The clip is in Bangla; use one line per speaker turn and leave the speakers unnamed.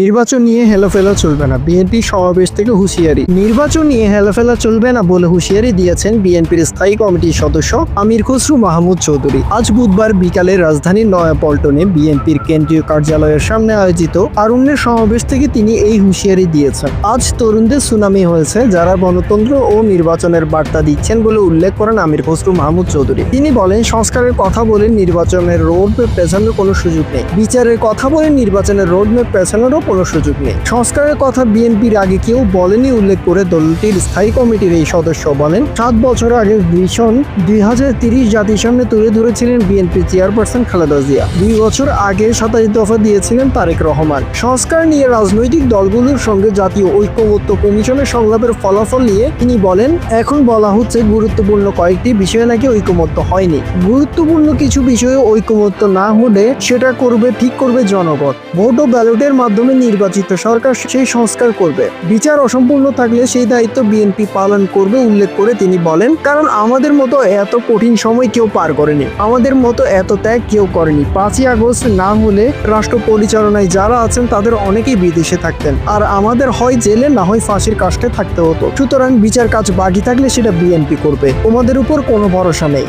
নির্বাচন নিয়ে হেলোফেলা চলবে না বিএনপি সমাবেশ থেকে হুঁশিয়ারি নির্বাচন নিয়ে হেলোফেলা চলবে না বলে হুঁশিয়ারি দিয়েছেন বিএনপির স্থায়ী কমিটির সদস্য আমির খসরু মাহমুদ চৌধুরী আজ বুধবার বিকালে রাজধানীর নয়াপল্টনে বিএনপির কেন্দ্রীয় কার্যালয়ের সামনে আয়োজিত আরণ্যের সমাবেশ থেকে তিনি এই হুঁশিয়ারি দিয়েছেন আজ তরুণদের সুনামি হয়েছে যারা গণতন্ত্র ও নির্বাচনের বার্তা দিচ্ছেন বলে উল্লেখ করেন আমির খসরু মাহমুদ চৌধুরী তিনি বলেন সংস্কারের কথা বলে নির্বাচনের রোড ম্যাপ পেছানোর কোনো সুযোগ নেই বিচারের কথা বলে নির্বাচনের রোড ম্যাপ পেছানোরও কোনো সুযোগ নেই সংস্কারের কথা বিএনপির আগে কেউ বলেনি উল্লেখ করে দলটির স্থায়ী কমিটির এই সদস্য বলেন সাত বছর আগে ভীষণ দুই হাজার তিরিশ জাতির সামনে তুলে ধরেছিলেন বিএনপি চেয়ারপারসন খালেদা জিয়া দুই বছর আগে সাতাশ দফা দিয়েছিলেন তারেক রহমান সংস্কার নিয়ে রাজনৈতিক দলগুলোর সঙ্গে জাতীয় ঐক্যবদ্ধ কমিশনের সংলাপের ফলাফল নিয়ে তিনি বলেন এখন বলা হচ্ছে গুরুত্বপূর্ণ কয়েকটি বিষয়ে নাকি ঐক্যমত্য হয়নি গুরুত্বপূর্ণ কিছু বিষয়ে ঐক্যমত্য না হলে সেটা করবে ঠিক করবে জনগণ ভোট ও ব্যালটের মাধ্যমে মাধ্যমে নির্বাচিত সরকার সেই সংস্কার করবে বিচার অসম্পূর্ণ থাকলে সেই দায়িত্ব বিএনপি পালন করবে উল্লেখ করে তিনি বলেন কারণ আমাদের মতো এত কঠিন সময় কেউ পার করেনি আমাদের মতো এত ত্যাগ কেউ করেনি পাঁচই আগস্ট না হলে রাষ্ট্র পরিচালনায় যারা আছেন তাদের অনেকেই বিদেশে থাকতেন আর আমাদের হয় জেলে না হয় ফাঁসির কাস্টে থাকতে হতো সুতরাং বিচার কাজ বাকি থাকলে সেটা বিএনপি করবে তোমাদের উপর কোনো ভরসা নেই